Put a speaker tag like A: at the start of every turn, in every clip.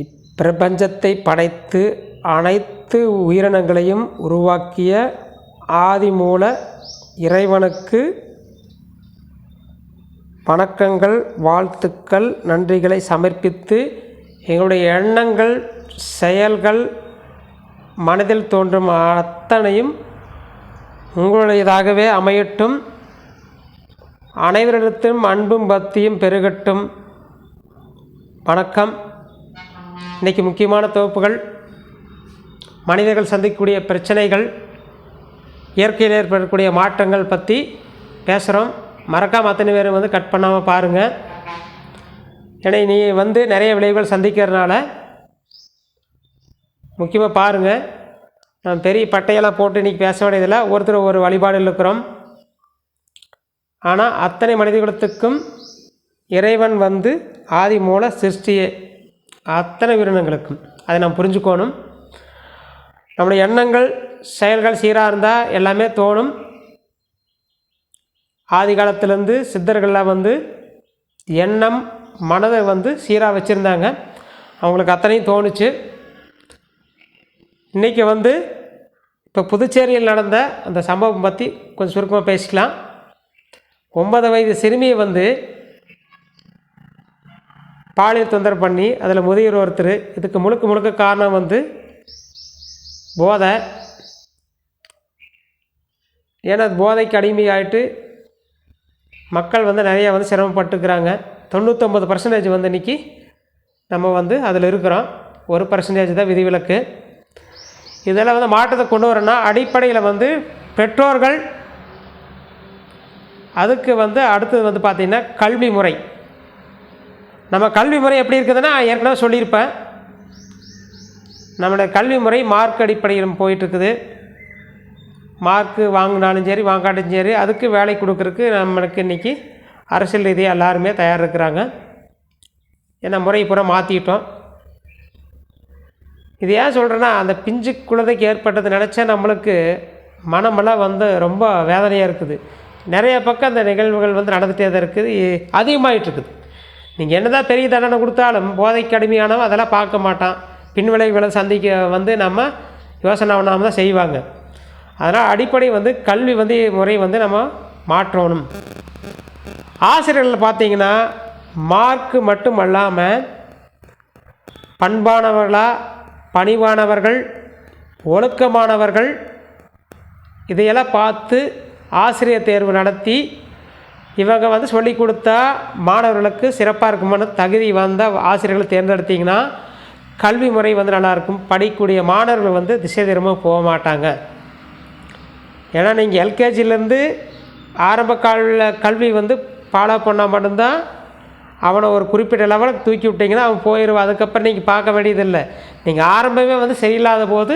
A: இப்பிரபஞ்சத்தை படைத்து அனைத்து உயிரினங்களையும் உருவாக்கிய ஆதிமூல இறைவனுக்கு வணக்கங்கள் வாழ்த்துக்கள் நன்றிகளை சமர்ப்பித்து எங்களுடைய எண்ணங்கள் செயல்கள் மனதில் தோன்றும் அத்தனையும் உங்களுடையதாகவே அமையட்டும். அனைவரிடத்திலும் அன்பும் பக்தியும் பெருகட்டும். வணக்கம். இன்றைக்கி முக்கியமான தொகுப்புகள். மனிதர்கள் சந்திக்கக்கூடிய பிரச்சனைகள் இயற்கையில் ஏற்படக்கூடிய மாற்றங்கள் பற்றி பேசுகிறோம் மறக்காமல் அத்தனை பேரும் வந்து கட் பண்ணாமல் பாருங்கள் ஏன்னா நீ வந்து நிறைய விளைவுகள் சந்திக்கிறதுனால முக்கியமாக பாருங்கள் நான் பெரிய பட்டையெல்லாம் போட்டு இன்றைக்கி பேச வேண்டியதில்லை. ஒருத்தர் ஒரு வழிபாடில் இருக்கிறோம். ஆனால் அத்தனை மனிதர்களுக்கும் இறைவன் வந்து ஆதி மூல சிருஷ்டியே அத்தனை உயிரினங்களுக்கும். அதை நாம் புரிஞ்சுக்கோணும். நம்முடைய எண்ணங்கள் செயல்கள் சீராக இருந்தால் எல்லாமே தோணும். ஆதி காலத்துலேருந்து சித்தர்கள்லாம் வந்து எண்ணம் மனதை வந்து சீராக வச்சுருந்தாங்க. அவங்களுக்கு அத்தனையும் தோணுச்சு. இன்றைக்கி வந்து இப்போ புதுச்சேரியில் நடந்த அந்த சம்பவம் பற்றி கொஞ்சம் சுருக்கமாக பேசிக்கலாம். ஒன்பது வயது சிறுமியை வந்து பாலியல் தொந்தரவு பண்ணி அதில் முதியோர் ஒருத்தர் இதுக்கு முழுக்க முழுக்க காரணம் வந்து போதை. ஏன்னா போதைக்கு அடிமையாகிட்டு மக்கள் வந்து நிறையா வந்து சிரமப்பட்டுக்கிறாங்க. தொண்ணூற்றொம்பது பர்சன்டேஜ் வந்து இன்றைக்கி நம்ம வந்து அதில் இருக்கிறோம். ஒரு பர்சன்டேஜ் தான் விதிவிலக்கு. இதெல்லாம் வந்து மாற்றத்தை கொண்டு வரணும்னா அடிப்படையில் வந்து பெற்றோர்கள் அதுக்கு வந்து அடுத்தது வந்து பார்த்திங்கன்னா கல்வி முறை. நம்ம கல்வி முறை எப்படி இருக்குதுன்னா ஏற்கனவே சொல்லியிருப்பேன். நம்மளுடைய கல்வி முறை மார்க் அடிப்படையில் போயிட்டுருக்குது. மார்க்கு வாங்கினாலும் சரி வாங்காட்டும் சரி அதுக்கு வேலை கொடுக்குறதுக்கு நம்மளுக்கு இன்றைக்கி அரசியல் ரீதியாக எல்லாருமே தயார் இருக்கிறாங்க ஏன்னா முறை பூரா மாற்றிட்டோம் இது ஏன் சொல்கிறேன்னா அந்த பிஞ்சு குழந்தைக்கு ஏற்பட்டது நினச்சா நம்மளுக்கு மனமெல்லாம் வந்து ரொம்ப வேதனையாக இருக்குது. நிறைய பக்கம் அந்த நிகழ்வுகள் வந்து நடந்துகிட்டே தான் இருக்குது. அதிகமாகிட்டு இருக்குது நீங்கள் என்ன தான் பெரிய தண்டனை கொடுத்தாலும் போதைக்கு அடிமையானவன் அதெல்லாம் பார்க்க மாட்டான். பின் விளைவுகளை சந்திக்க வந்து நம்ம யோசனை பண்ணாமல் தான் செய்வாங்க. அதனால் அடிப்படை வந்து கல்வி வந்து முறை வந்து நம்ம மாற்றணும். ஆசிரியர்கள் பார்த்தீங்கன்னா மார்க்கு மட்டும் அல்லாமல் பண்பானவர்களாக பணிவானவர்கள் ஒழுக்கமானவர்கள் இதையெல்லாம் பார்த்து ஆசிரியர் தேர்வு நடத்தி இவங்க வந்து சொல்லி கொடுத்தா மாணவர்களுக்கு சிறப்பாக இருக்குமான தகுதி வந்த ஆசிரியர்களை தேர்ந்தெடுத்திங்கன்னா கல்வி முறை வந்து நல்லாயிருக்கும் படிக்கக்கூடிய மாணவர்கள் வந்து திசை திரும்ப போக மாட்டாங்க. ஏன்னா நீங்கள் எல்கேஜிலேருந்து ஆரம்ப கால கல்வி வந்து ஃபாலோ பண்ணால் மட்டும்தான் அவனை ஒரு குறிப்பிட்ட லெவலுக்கு தூக்கி விட்டிங்கன்னா அவன் போயிடுவான் அதுக்கப்புறம் நீங்கள் பார்க்க வேண்டியதில்லை. நீங்கள் ஆரம்பமே வந்து சரியில்லாத போது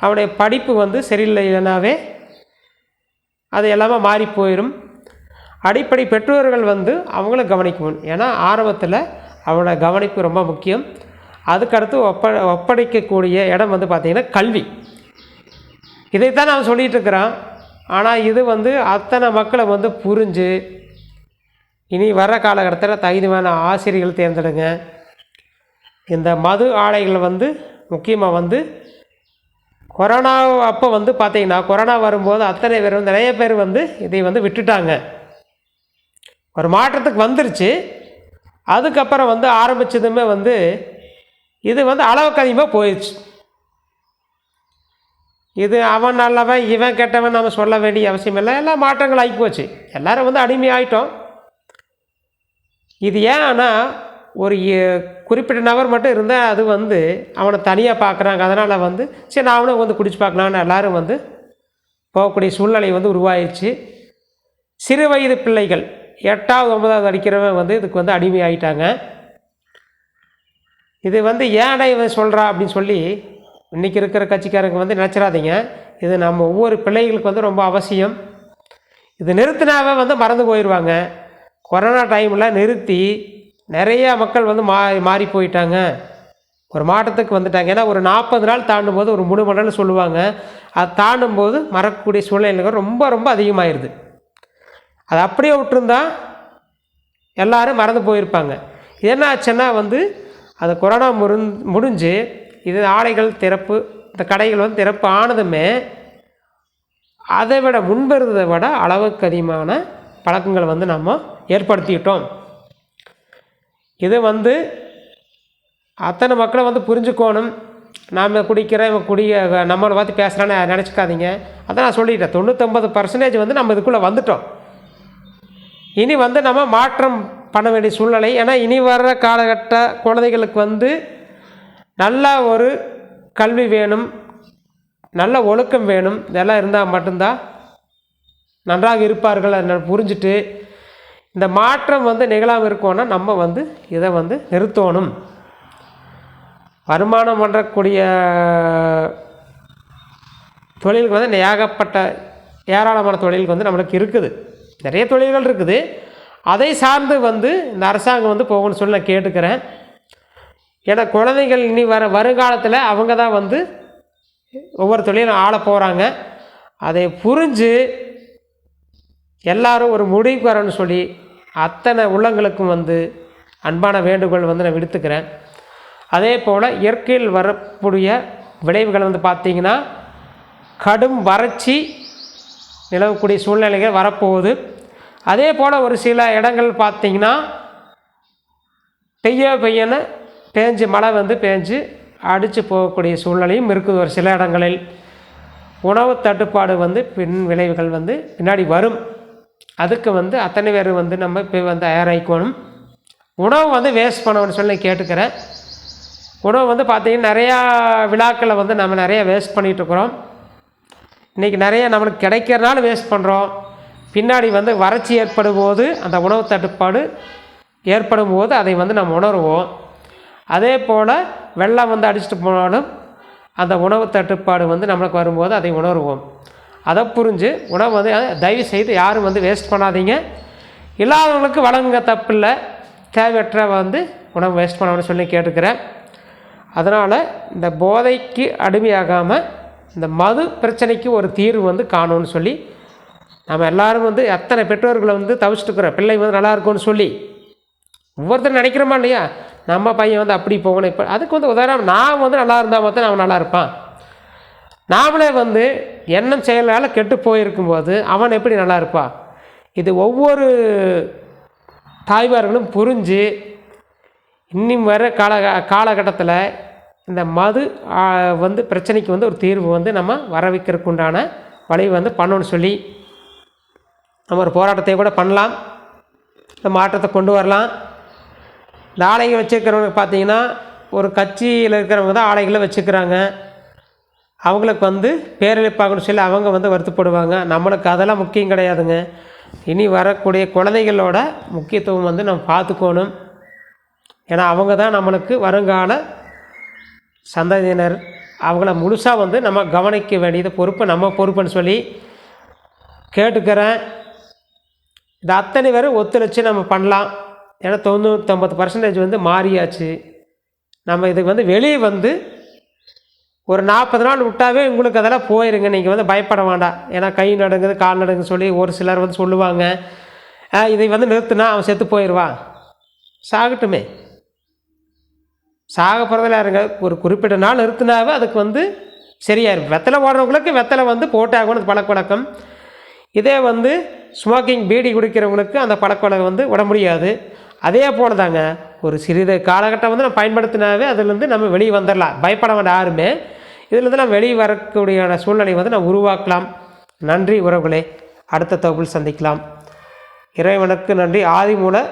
A: அவனுடைய படிப்பு வந்து சரியில்லைனாவே அது எல்லாமே மாறி போயிடும் அடிப்படை பெற்றோர்கள் வந்து அவங்கள கவனிக்கணும். ஏன்னா ஆரம்பத்தில் அவனோட கவனிப்பு ரொம்ப முக்கியம். அதுக்கடுத்து ஒப்ப ஒப்படைக்கக்கூடிய இடம் வந்து பார்த்திங்கன்னா கல்வி. இதைத்தான் நான் சொல்லிகிட்டு இருக்கிறான் ஆனால் இது வந்து அத்தனை மக்களை வந்து புரிஞ்சு இனி வர்ற காலகட்டத்தில் தகுதியான ஆசிரியர்கள் தேர்ந்தெடுங்க. இந்த மது ஆலைகள் வந்து முக்கியமாக வந்து கொரோனா அப்போ வந்து பார்த்திங்கன்னா கொரோனா வரும்போது அத்தனை பேர் வந்து நிறைய பேர் வந்து இதை வந்து விட்டுட்டாங்க. ஒரு மாற்றத்துக்கு வந்துருச்சு. அதுக்கப்புறம் வந்து ஆரம்பித்ததுமே வந்து இது வந்து அளவுக்கு அதிகமாக போயிடுச்சு இது அவன் நல்லவன் இவன் கெட்டவன் நம்ம சொல்ல வேண்டிய அவசியம் இல்லை. எல்லாம் மாற்றங்கள் ஆகி போச்சு. எல்லோரும் வந்து அடிமை ஆகிட்டோம் இது ஏன்னா ஒரு குறிப்பிட்ட நபர் மட்டும் இருந்தால் அது வந்து அவனை தனியாக பார்க்குறாங்க அதனால் வந்து சரி நான் அவனும் வந்து குடிச்சு பார்க்கலான்னு எல்லோரும் வந்து போகக்கூடிய சூழ்நிலை வந்து உருவாயிடுச்சு சிறு வயது பிள்ளைகள் எட்டாவது ஒன்பதாவது அடிக்கிறவன் வந்து இதுக்கு வந்து அடிமை ஆகிட்டாங்க இது வந்து ஏன்டா இவன் சொல்கிறா அப்படின்னு சொல்லி இன்றைக்கி இருக்கிற கட்சிக்காரங்க வந்து நினச்சிடாதீங்க. இது நம்ம ஒவ்வொரு பிள்ளைகளுக்கு வந்து ரொம்ப அவசியம். இது நிறுத்தினாவே வந்து மறந்து போயிடுவாங்க கொரோனா டைமில் நிறுத்தி நிறையா மக்கள் வந்து மா மாறி போயிட்டாங்க. ஒரு மாற்றத்துக்கு வந்துட்டாங்க. ஏன்னா ஒரு நாற்பது நாள் தாண்டும் போது ஒரு முழு மண்டலம் சொல்லுவாங்க. அது தாண்டும் போது மறக்கக்கூடிய சூழ்நிலைகள் ரொம்ப ரொம்ப அதிகமாகிடுது அது அப்படியே விட்டுருந்தா எல்லோரும் மறந்து போயிருப்பாங்க. என்ன ஆச்சுன்னா வந்து அந்த கொரோனா முறிஞ் முடிஞ்சு இது ஆலைகள் திறப்பு இந்த கடைகள் வந்து திறப்பு ஆனதுமே அதை விட முன்பு இருந்ததை விட அளவுக்கு அதிகமான பழக்கங்களை வந்து நம்ம ஏற்படுத்திக்கிட்டோம் இது வந்து அத்தனை மக்களை வந்து புரிஞ்சுக்கோணும். நாம் குடிக்கிற இவன் குடிய நம்மளை பார்த்து பேசுகிறான்னு நினச்சிக்காதீங்க. அதான் நான் சொல்லிட்டேன் தொண்ணூற்றொம்பது பர்சன்டேஜ் வந்து நம்ம இதுக்குள்ளே வந்துட்டோம். இனி வந்து நம்ம மாற்றம் பண்ண வேண்டிய சூழ்நிலை. ஏன்னா இனி வர்ற காலகட்ட குழந்தைகளுக்கு வந்து நல்ல ஒரு கல்வி வேணும் நல்ல ஒழுக்கம் வேணும். இதெல்லாம் இருந்தால் மட்டும்தான் நன்றாக இருப்பார்கள் அதை புரிஞ்சுட்டு இந்த மாற்றம் வந்து நிகழாமல் இருக்கோன்னா நம்ம வந்து இதை வந்து நிறுத்தணும். வருமானம் பண்ணுறக்கூடிய தொழிலுக்கு வந்து ஏகப்பட்ட ஏராளமான தொழிலுக்கு வந்து நம்மளுக்கு இருக்குது. நிறைய தொழில்கள் இருக்குது. அதை சார்ந்து வந்து இந்த அரசாங்கம் வந்து போகணும்னு சொல்லி நான் கேட்டுக்கிறேன். ஏன்னா குழந்தைகள் இனி வர வருங்காலத்தில் அவங்க தான் வந்து ஒவ்வொரு தொழிலும் ஆள போகிறாங்க அதை புரிஞ்சு எல்லாரும் ஒரு முடிவுக்கு வரணும்னு சொல்லி அத்தனை உள்ளங்களுக்கும் வந்து அன்பான வேண்டுகோள் வந்து நான் விடுத்துக்கிறேன். அதே போல் இயற்கையில் வரக்கூடிய விளைவுகள் வந்து பார்த்திங்கன்னா கடும் வறட்சி நிலவக்கூடிய சூழ்நிலைகள் வரப்போகுது. அதே போல் ஒரு சில இடங்கள் பார்த்திங்கன்னா பெய்ய பெய்யன்னு பேஞ்சு மழை வந்து பேஞ்சு அடித்து போகக்கூடிய சூழ்நிலையும் இருக்குது ஒரு சில இடங்களில். உணவு தட்டுப்பாடு வந்து பின் விளைவுகள் வந்து பின்னாடி வரும். அதுக்கு வந்து அத்தனை பேர் வந்து நம்ம இப்போ வந்து தயாராகிக்கணும். உணவு வந்து வேஸ்ட் பண்ணணும்னு சொல்லி கேட்டுக்கிறேன். உணவு வந்து பார்த்திங்கன்னா நிறையா விழாக்களை வந்து நம்ம நிறையா வேஸ்ட் பண்ணிகிட்ருக்குறோம் இன்றைக்கி நிறைய நம்மளுக்கு கிடைக்கிறனால வேஸ்ட் பண்ணுறோம் பின்னாடி வந்து வறட்சி ஏற்படும் போது அந்த உணவு தட்டுப்பாடு ஏற்படும் போது அதை வந்து நம்ம உணருவோம். அதே போல் வெள்ளம் வந்து அடிச்சுட்டு போனாலும் அந்த உணவு தட்டுப்பாடு வந்து நம்மளுக்கு வரும்போது அதை உணருவோம். அதை புரிஞ்சு உணவு வந்து தயவு செய்து யாரும் வந்து வேஸ்ட் பண்ணாதீங்க. இல்லாதவங்களுக்கு வழங்குங்க தப்பில்லை. தேவையற்ற வந்து உணவு வேஸ்ட் பண்ணணும்னு சொல்லி கேட்டுக்கிறேன். அதனால் இந்த போதைக்கு அடிமையாகாமல் இந்த மது பிரச்சனைக்கு ஒரு தீர்வு வந்து காணும்னு சொல்லி நம்ம எல்லோரும் வந்து எத்தனை பெற்றோர்களை வந்து தவிச்சிட்டுருக்குறோம் பிள்ளை வந்து நல்லா இருக்கும்னு சொல்லி. ஒவ்வொருத்தரும் நினைக்கிறோமா இல்லையா? நம்ம பையன் வந்து அப்படி போகணும் இப்போ அதுக்கு வந்து உதாரணம் நான் வந்து நல்லா இருந்தால் மட்டும் அவன் நல்லா இருப்பான். நாமளே வந்து எண்ணம் செயலால் கெட்டு போயிருக்கும்போது அவன் எப்படி நல்லா இருப்பான் இது ஒவ்வொரு தாய்மார்களும் புரிஞ்சு இன்னும் வர கால காலகட்டத்தில் இந்த மது வந்து பிரச்சனைக்கு வந்து ஒரு தீர்வு வந்து நம்ம வர வைக்கிறதுக்கு உண்டான வழி வந்து பண்ணணும்னு சொல்லி நம்ம ஒரு போராட்டத்தை கூட பண்ணலாம். இந்த மாற்றத்தை கொண்டு வரலாம். இந்த ஆலைகள் வச்சுருக்கிறவங்க பார்த்தீங்கன்னா ஒரு கட்சியில் இருக்கிறவங்க தான் ஆலைகளை வச்சுக்கிறாங்க. அவங்களுக்கு வந்து பேரழிப்பாகணும்னு சொல்லி அவங்க வந்து வருத்தப்படுவாங்க. நம்மளுக்கு அதெல்லாம் முக்கியம் கிடையாதுங்க. இனி வரக்கூடிய குழந்தைகளோட முக்கியத்துவம் வந்து நம்ம பார்த்துக்கணும். ஏன்னா அவங்க தான் நம்மளுக்கு வருங்கால சந்ததியினர் அவங்கள முழுசாக வந்து நம்ம கவனிக்க வேண்டியது பொறுப்பு நம்ம பொறுப்புன்னு சொல்லி கேட்டுக்கிறேன். இதை அத்தனை பேரும் ஒத்துழைச்சி நம்ம பண்ணலாம். ஏன்னா தொண்ணூற்றம்பது பர்சன்டேஜ் வந்து மாறியாச்சு. நம்ம இதுக்கு வந்து வெளியே வந்து ஒரு நாற்பது நாள் விட்டாவே உங்களுக்கு அதெல்லாம் போயிருங்க. நீங்கள் வந்து பயப்பட வேண்டாம். ஏன்னா கை நடுங்குது கால் நடுங்குன்னு சொல்லி ஒரு சிலர் வந்து சொல்லுவாங்க. இதை வந்து நிறுத்தினா அவன் செத்து போயிடுவான். சாகட்டுமே. சாக போகிறதில்ல இருங்க ஒரு குறிப்பிட்ட நாள் நிறுத்தினாவே அதுக்கு வந்து சரியாயிருக்கும் வெத்தலை ஓடுறவங்களுக்கு வெத்தலை வந்து போட்டாகணும் பழக்க வழக்கம். இதே வந்து ஸ்மோக்கிங் பீடி குடிக்கிறவங்களுக்கு அந்த பழக்க வழக்கம் வந்து விட முடியாது. அதே போல் தாங்க ஒரு சிறிது காலகட்டம் வந்து நம்ம பயன்படுத்தினாவே அதுலேருந்து நம்ம வெளியே வந்துடலாம் பயப்பட வேண்டாம் யாருமே. இதுலேருந்து நம்ம வெளியே வரக்கூடிய சூழ்நிலை வந்து நம்ம உருவாக்கலாம். நன்றி உறவுகளே. அடுத்த தொகுப்பில் சந்திக்கலாம். இறைவனுக்கு நன்றி. ஆதி மூல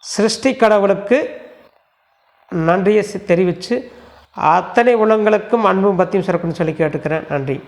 A: சிருஷ்டி கடவுளுக்கு நன்றியை தெரிவித்து அத்தனை உலகங்களுக்கும் அன்பும் பத்தியும் சிறப்புன்னு சொல்லி கேட்டுக்கிறேன். நன்றி.